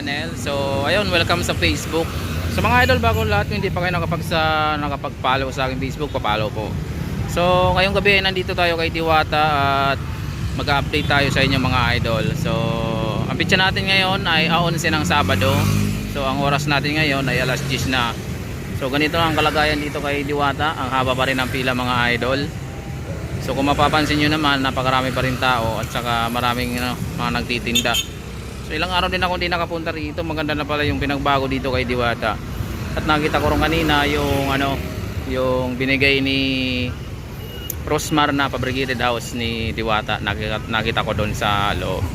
channel. So, ayun, welcome sa Facebook. Sa mga idol, bago lahat, hindi pa kayo nakapag sa, nakapag-follow sa aking Facebook, papalo po. So, ngayong gabi nandito tayo kay Diwata at mag-update tayo sa inyo mga idol. So, ang pitcha natin ngayon ay A11 ng Sabado. So, ang oras natin ngayon ay alas 10 na. So, ganito ang kalagayan dito kay Diwata. Ang haba pa rin ng pila mga idol. So, kung mapapansin nyo naman, napakarami pa rin tao at saka maraming ano, mga nagtitinda. So ilang araw din ako hindi nakapunta rito. Maganda na pala yung pinagbago dito kay Diwata. At nakita ko rin kanina yung ano, yung binigay ni Rosmar na fabricated house ni Diwata. Nakita, nakita ko doon sa loob.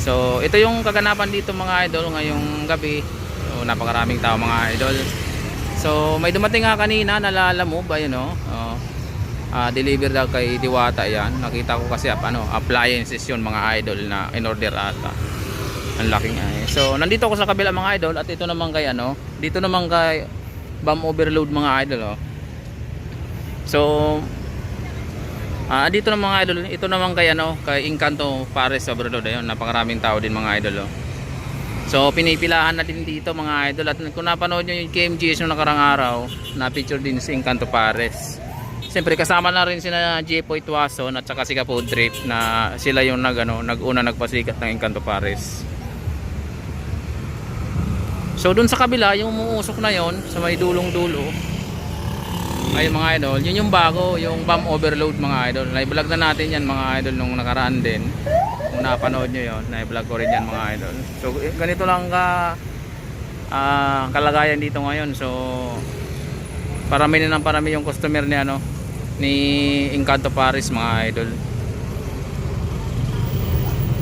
So ito yung kaganapan dito mga idol ngayong gabi. So napakaraming tao mga idol. So may dumating nga kanina nalala mo ba yun no? Oh. Ah, deliver daw kay Diwata yan. Nakita ko kasi ano, appliances yun mga idol na in order ata. Ang laking ay. So, nandito ako sa kabila mga idol at ito naman kay ano, dito naman kay bomb overload mga idol oh. So, ah dito naman mga idol, ito naman kay ano, kay Encanto Pares Overload ayun, napakaraming tao din mga idol oh. So, pinipilahan na din dito mga idol at kung napanood nyo yung KMGS nung nakarang araw, na picture din si Encanto Pares. Siyempre kasama na rin sina Jepoy Tuason at saka si Kapo Drip na sila yung nag, ano, nag-una nagpasikat ng Encanto Pares. So dun sa kabila, yung umuusok na yon sa may dulong-dulo. Ayun mga idol, yun yung bago, yung bomb overload mga idol. Na-vlog na natin yan mga idol nung nakaraan din. Kung napanood nyo yun, na-vlog ko rin yan mga idol. So eh, ganito lang ka ah, kalagayan dito ngayon. So parami na ng parami yung customer ni ano ni Encanto Paris mga idol.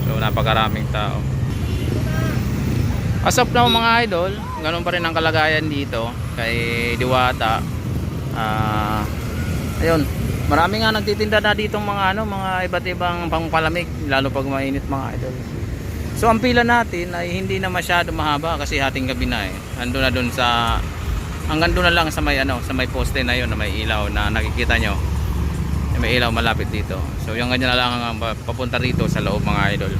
So napakaraming tao. As of now mga idol, ganun pa rin ang kalagayan dito kay Diwata. Ah, ayun, marami nga nagtitinda na dito mga ano, mga iba't ibang pangpalamig lalo pag mainit mga idol. So ang pila natin ay hindi na masyado mahaba kasi hating gabi na eh. Ando na dun sa hanggang doon na lang sa may ano, sa may poste na yon na may ilaw na nakikita nyo. May ilaw malapit dito. So yung ganyan na lang ang papunta rito sa loob mga idol.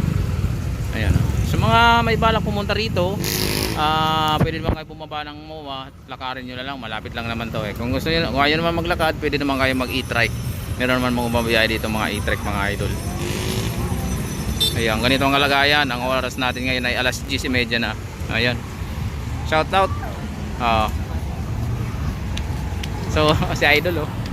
Ayan. Sa mga may balak pumunta rito, ah pwede naman kayo bumaba ng MOA, lakarin nyo na lang, malapit lang naman to eh. Kung gusto niyo, kung ayaw naman maglakad, pwede naman kayo mag e-trike. Meron naman mga bumabiyahe dito mga e-trike mga idol. Ayan, ganito ang kalagayan. Ang oras natin ngayon ay alas 10.30 na. Ayan. Shout out. Ah. So, si Idol oh.